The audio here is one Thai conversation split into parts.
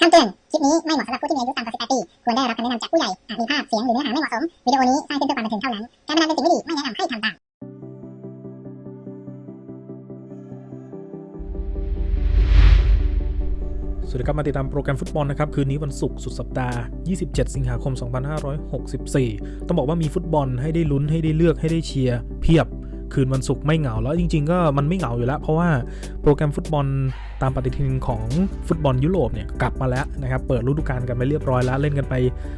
คำเตือน คลิปนี้ไม่เหมาะสำหรับผู้ที่มีอายุต่ำกว่า 18 ปี ควรได้รับคำแนะนำจากผู้ใหญ่ อาจมีภาพ เสียง หรือเนื้อหาไม่เหมาะสม วิดีโอนี้สร้างขึ้นเพื่อความบันเทิงเท่านั้น การพนันเป็นสิ่งไม่ดี ไม่แนะนำให้ทำตามสวัสดีครับมาติดตามโปรแกรมฟุตบอลนะครับ คืนนี้วันศุกร์สุดสัปดาห์ 27 สิงหาคม 2564 ต้องบอกว่ามีฟุตบอลให้ได้ลุ้นให้ได้เลือกให้ได้เชียร์เพียบ คืนวันศุกร์ไม่เหงาแล้วจริง ๆ ก็มันไม่เหงาอยู่แล้ว เพราะว่าโปรแกรมฟุตบอลตามปฏิทินของฟุตบอลยุโรปเนี่ยกลับมาแล้วนะครับเปิดฤดูกาลกันไปเรียบร้อยแล้วเล่นกันไป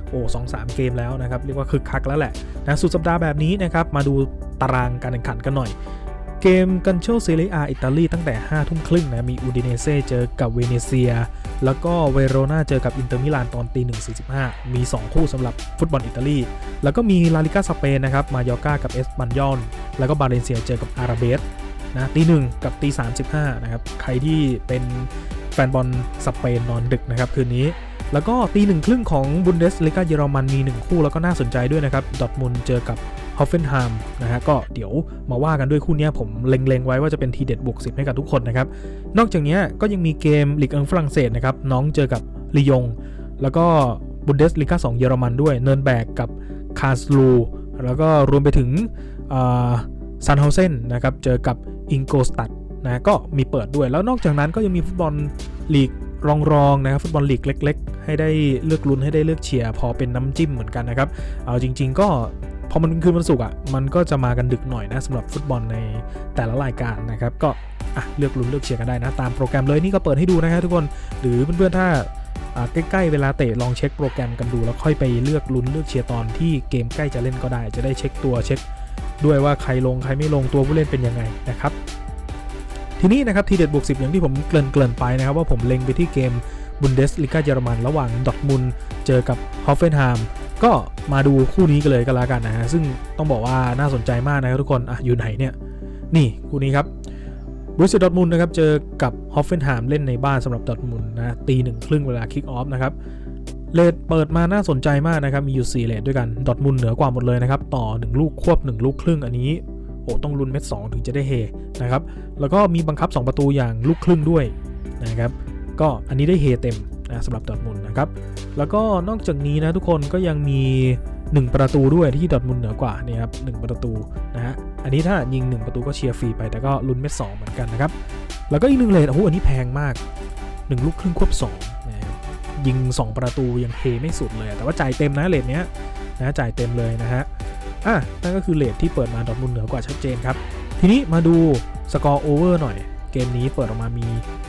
โอ้สองสามเกมแล้วนะครับเรียกว่าคึกคักแล้วแหละนะสุดสัปดาห์แบบนี้นะครับมาดูตารางการแข่งขันกันหน่อยเกมกันโชเซเรียอิตาลีตั้งแต่5ทุ่มครึ่งนะ มีอูดิเนเซ่เจอกับเวเนเซีย แล้วก็เวโรนาเจอกับอินเตอร์มิลานตอนตีหนึ่งสี่สิบห้ามี 2 คู่สำหรับฟุตบอลอิตาลี แล้วก็มีลาลิกาสเปนนะครับ มายอร์กากับเอสปันยอน แล้วก็บาเลนเซียเจอกับอาราเบสนะตีหนึ่งกับตีสามสิบห้านะครับ ใครที่เป็นแฟนบอลสเปนนอนดึกนะครับ คืนนี้ แล้วก็ตีหนึ่งครึ่งของบุนเดสลิกาเยอรมันมี 1 คู่แล้วก็น่าสนใจด้วยนะครับ ดอทมุนเจอกับฮอฟเฟนไฮม์นะฮะก็เดี๋ยวมาว่ากันด้วยคู่นี้ผมเล็ง ๆ ไว้ว่าจะเป็นทีเด็ดบวก10ให้กับทุกคนนะครับ นอกจากนี้ก็ยังมีเกมลีกอังฝรั่งเศสนะครับ น้องเจอกับลียง แล้วก็บุนเดสลิกา2เยอรมันด้วย เนินแบกกับคาสลูแล้วก็รวมไปถึง ซันเฮาเซนนะครับเจอกับอิงโกสตัดนะก็มีเปิดด้วยแล้วนอกจากนั้นก็ยังมีฟุตบอลลีกรองๆนะครับฟุตบอลลีกเล็ก ๆ ให้ได้เลือกลุ้นให้ได้เลือกเชียร์พอเป็นน้ำจิ้มเหมือนกันนะครับเอาจริง ๆ ก็พอมันคืนวันศุกร์อะมันก็จะมากันดึกหน่อยนะสำหรับฟุตบอลในแต่ละรายการนะครับก็อะเลือกลุ้นเลือกเชียร์กันได้นะ ตามโปรแกรมเลยนี่ก็เปิดให้ดูนะครับทุกคนหรือเพื่อนๆถ้าอ่าใกล้ๆเวลาเตะลองเช็คโปรแกรมกันดูแล้วค่อยไปเลือกลุ้นเลือกเชียร์ตอนที่เกมใกล้จะเล่นก็ได้ จะได้เช็คตัวเช็ค ด้วยว่าใครลงใครไม่ลงตัวผู้เล่นเป็นยังไงนะครับทีนี้นะครับทีเด็ดบวก10อย่างที่ผมเกริ่นๆไปนะครับว่าผมเล็งไปที่เกมบุนเดสลิกาเยอรมันระหว่างดอทมุนเจอกับฮอฟเฟนไฮม์ก็มาดูคู่นี้กันเลยก็แล้วกันนะฮะซึ่งต้องบอกว่าน่าสนใจมากนะครับทุกคนอะอยู่ไหนเนี่ยนี่คู่นี้ครับบรูเซียดอทมุนนะครับเจอกับฮอฟเฟนไฮม์เล่นในบ้านสำหรับดอทมุนนะตีหนึ่งครึ่งเวลาคิกออฟนะครับ เลดเปิดมาน่าสนใจมากนะครับ มีอยู่ 4 เลดด้วยกัน ดอทมุนเหนือกว่าหมดเลยนะครับ ต่อ 1 ลูกควบ 1 ลูกครึ่งอันนี้ โอ้ต้องลุ้นเม็ดสองถึงจะได้เฮนะครับ แล้วก็มีบังคับ 2 ประตูอย่างลูกครึ่งด้วยนะครับ ก็อันนี้ได้เฮเต็มนะสำหรับดอทมุนนะครับ แล้วก็นอกจากนี้นะทุกคนก็ยังมี 1 ประตูด้วยที่ดอทมุนเหนือกว่านี่ครับหประตูนะฮะ อันนี้ถ้ายิง 1 ประตูก็เชียร์ฟรีไป แต่ก็ลุ้นเม็ดสองเหมือนกันนะครับ แล้วก็อีกหนึ่งเลทโอ้โหอันนี้แพงมาก 1 ลูกครึ่งควบ2นะครับ ยิง 2 ประตูยังเฮไม่สุดเลย แต่ว่าจ่ายเต็มนะเลทเนี้ยนะจ่ายเต็มเลยนะฮะอะนั่นก็คือเลทที่เปิดมาดอร์ทมุนเหนือกว่าชัดเจนครับ ทีนี้มาดูสกอร์โอเวอร์หน่อย เกมนี้เปิดออกมามี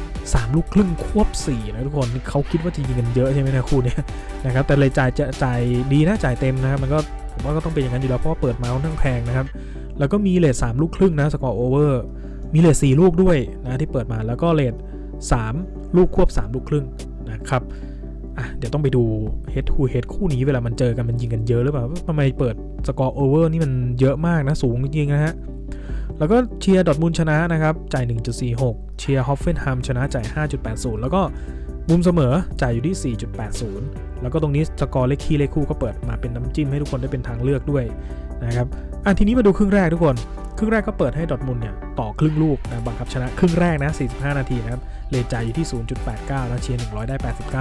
3 ลูกครึ่งควบ 4 นะทุกคนเขาคิดว่าจะยิงกันเยอะใช่ไหมนะคู่เนี้ยนะครับแต่เลยจ่ายจะจ่ายดีนะจ่ายเต็มนะครับมันก็ผมว่าก็ต้องเป็นอย่างนั้นอยู่แล้วเพราะว่าเปิดมาค่อนข้างแพงนะครับ แล้วก็มีเลท3ลูกครึ่งนะสกอร์โอเวอร์มีเลท4ลูกด้วยนะที่เปิดมาแล้วก็เลท3ลูกควบ 3 ลูกครึ่งนะครับ อะเดี๋ยวต้องไปดู head to head คู่นี้เวลามันเจอกันมันยิงกันเยอะหรือเปล่าทำไมเปิดสกอร์โอเวอร์นี่มันเยอะมากนะสูงจริงนะฮะ แล้วก็เชียร์ดอทมุนชนะนะครับ จ่าย 1.46 เชียร์ฮอฟเฟนไฮม์ชนะจ่าย 5.80 แล้วก็มุมเสมอจ่ายอยู่ที่ 4.80 แล้วก็ตรงนี้สกอร์เลขคี่เลขคู่ก็เปิดมาเป็นน้ำจิ้มให้ทุกคนได้เป็นทางเลือกด้วยนะครับอะทีนี้มาดูครึ่งแรกทุกคน ครึ่งแรกก็เปิดให้ดอทมุนเนี่ยต่อครึ่งลูกนะบังคับชนะครึ่งแรกนะ 45 นาทีนะครับเลจ่ายอยู่ที่ 0.89 แล้วเชียร์ 100 ได้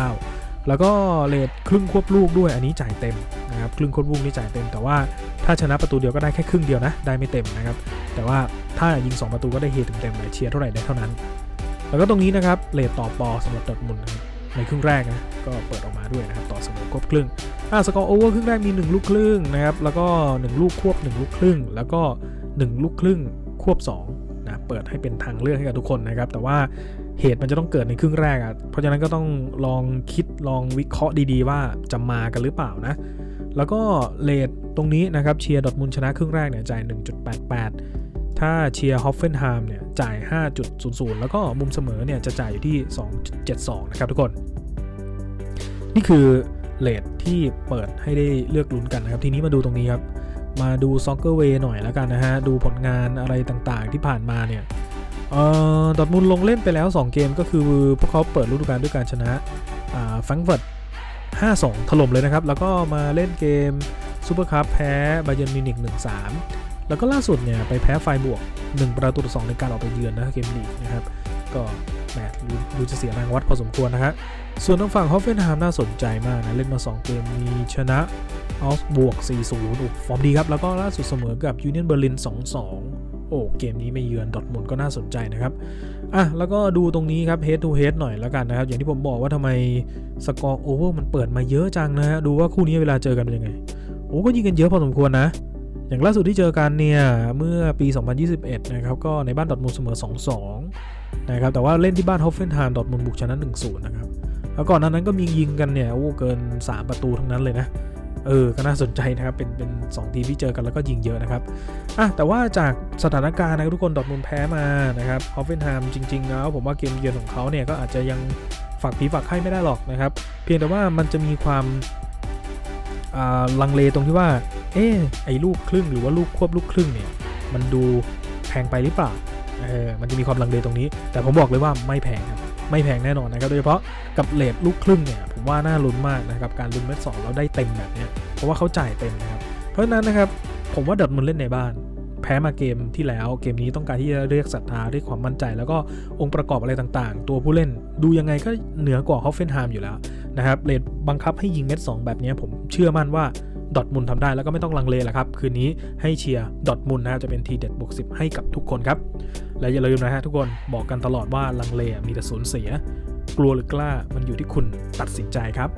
89 แล้วก็เลทครึ่งควบลูกด้วยอันนี้จ่ายเต็มนะครับครึ่งควบลูกนี่จ่ายเต็ม แต่ว่าถ้าชนะประตูเดียวก็ได้แค่ครึ่งเดียวนะได้ไม่เต็มนะครับแต่ว่าถ้ายิง 2 ประตูก็ได้เฮเต็มๆเลยเชียร์เท่าไหร่ได้เท่านั้น แล้วก็ตรงนี้นะครับเลทต่อปอสำหรับดอทมุนในครึ่งแรกนะก็เปิดออกมาด้วยนะครับต่อเสมอควบครึ่งอ่าสกอร์โอเวอร์ครึ่งแรกมี 1 ลูกครึ่งนะครับแล้วก็ 1 ลูกควบ 1 ลูกครึ่ง แล้วก็ 1 ลูกครึ่งควบ 2 นะเปิดให้เป็นทางเลือกให้กับทุกคนนะครับ แต่ว่าเหตุมันจะต้องเกิดในครึ่งแรกอะเพราะฉะนั้นก็ต้องลองคิดลองวิเคราะห์ดีๆ ว่าจะมากันหรือเปล่านะ แล้วก็เลทตรงนี้นะครับเชียร์ดอทมุนชนะครึ่งแรกเนี่ยจ่าย 1.88 ถ้าเชียร์ฮอฟเฟนไฮม์เนี่ยจ่าย 5.00 แล้วก็มุมเสมอเนี่ยจะจ่ายอยู่ที่ 2.72 นะครับทุกคน นี่คือเลทที่เปิดให้ได้เลือกลุ้นกันนะครับ ทีนี้มาดูตรงนี้ครับ มาดูซ็อกเกอร์เวย์หน่อยแล้วกันนะฮะ ดูผลงานอะไรต่างๆที่ผ่านมาเนี่ยเอ่อดอทมุนลงเล่นไปแล้ว 2 เกมก็คือพวกเขาเปิดฤดูกาลด้วยการชนะอ่าแฟรงก์เฟิร์ต5-2 ถล่มเลยนะครับ แล้วก็มาเล่นเกมซูเปอร์คัพแพ้บาเยิร์นมิวนิก1-3 แล้วก็ล่าสุดเนี่ยไปแพ้ไฟบวก 1 ประตูต่อ2ในการออกไปเยือนนะเกมลีกนะครับก็แหมดูดูจะเสียแรงวัดพอสมควรนะฮะ ส่วนทางฝั่งฮอฟเฟนไฮม์น่าสนใจมากนะ เล่นมา 2 เกมมีชนะ ออฟบวก 4-0อุฟอร์มดีครับ แล้วก็ล่าสุดเสมอกับยูเนียนเบอร์ลิน 2-2 โอ้ เกมนี้ไม่เยือนดอทมุนก็น่าสนใจนะครับ อะ แล้วก็ดูตรงนี้ครับ head to head หน่อยแล้วกันนะครับ อย่างที่ผมบอกว่าทำไมสกอร์โอเวอร์มันเปิดมาเยอะจังนะฮะ ดูว่าคู่นี้เวลาเจอกันเป็นยังไง โอ้ ก็ยิงกันเยอะพอสมควรนะ อย่างล่าสุดที่เจอกันเนี่ย เมื่อปี 2021 นะครับ ก็ในบ้านดอทมุนเสมอ 2-2 นะครับ แต่ว่าเล่นที่บ้านฮอฟเฟนไฮม์ดอทมุนบุกชนะ 1-0 นะครับแล้วก่อนนั้นก็มียิงกันเนี่ยโอ้เกิน 3 ประตูทั้งนั้นเลยนะ เออก็น่าสนใจนะครับ เป็นเป็นสองทีมที่เจอกันแล้วก็ยิงเยอะนะครับอะแต่ว่าจากสถานการณ์นะครับทุกคนดอร์ทมุนแพ้มานะครับฮอฟเฟนไฮม์จริง ๆ แล้ว ผมว่าเกมเยือนของเขาเนี่ยก็อาจจะยังฝากผีฝากไข้ไม่ได้หรอกนะครับ เพียงแต่ว่ามันจะมีความลังเลตรงที่ว่า เอ๊ไอ้ลูกครึ่งหรือว่าลูกควบลูกครึ่งเนี่ย มันดูแพงไปหรือเปล่าเออมันจะมีความลังเลตรงนี้ แต่ผมบอกเลยว่าไม่แพงครับ ไม่แพงแน่นอนนะครับโดยเฉพาะกับเลทลูกครึ่งเนี่ยผมว่าน่าลุ้นมากนะครับการลุ้นเม็ดสองแล้วได้เต็มแบบเนี้ยเพราะว่าเขาจ่ายเต็มนะครับเพราะฉะนั้นนะครับผมว่าดอทมุนเล่นในบ้านแพ้มาเกมที่แล้วเกมนี้ต้องการที่จะเรียกศรัทธาเรียกความมั่นใจ แล้วก็องค์ประกอบอะไรต่างๆ ตัวผู้เล่นดูยังไงก็เหนือกว่าฮอฟเฟนไฮม์อยู่แล้วนะครับเลทบังคับให้ยิงเม็ดสองแบบเนี้ยผมเชื่อมั่นว่า ดอทมุนด์ทำได้แล้วก็ไม่ต้องลังเลแล้วครับ คืนนี้ให้เชียร์ดอทมุนนะครับจะเป็นทีเด็ดบวกสิให้กับทุกคนครับ และอย่าลืมนะฮะทุกคนบอกกันตลอดว่าลังเลมีแต่สูญเสีย กลัวหรือกล้ามันอยู่ที่คุณตัดสินใจครับ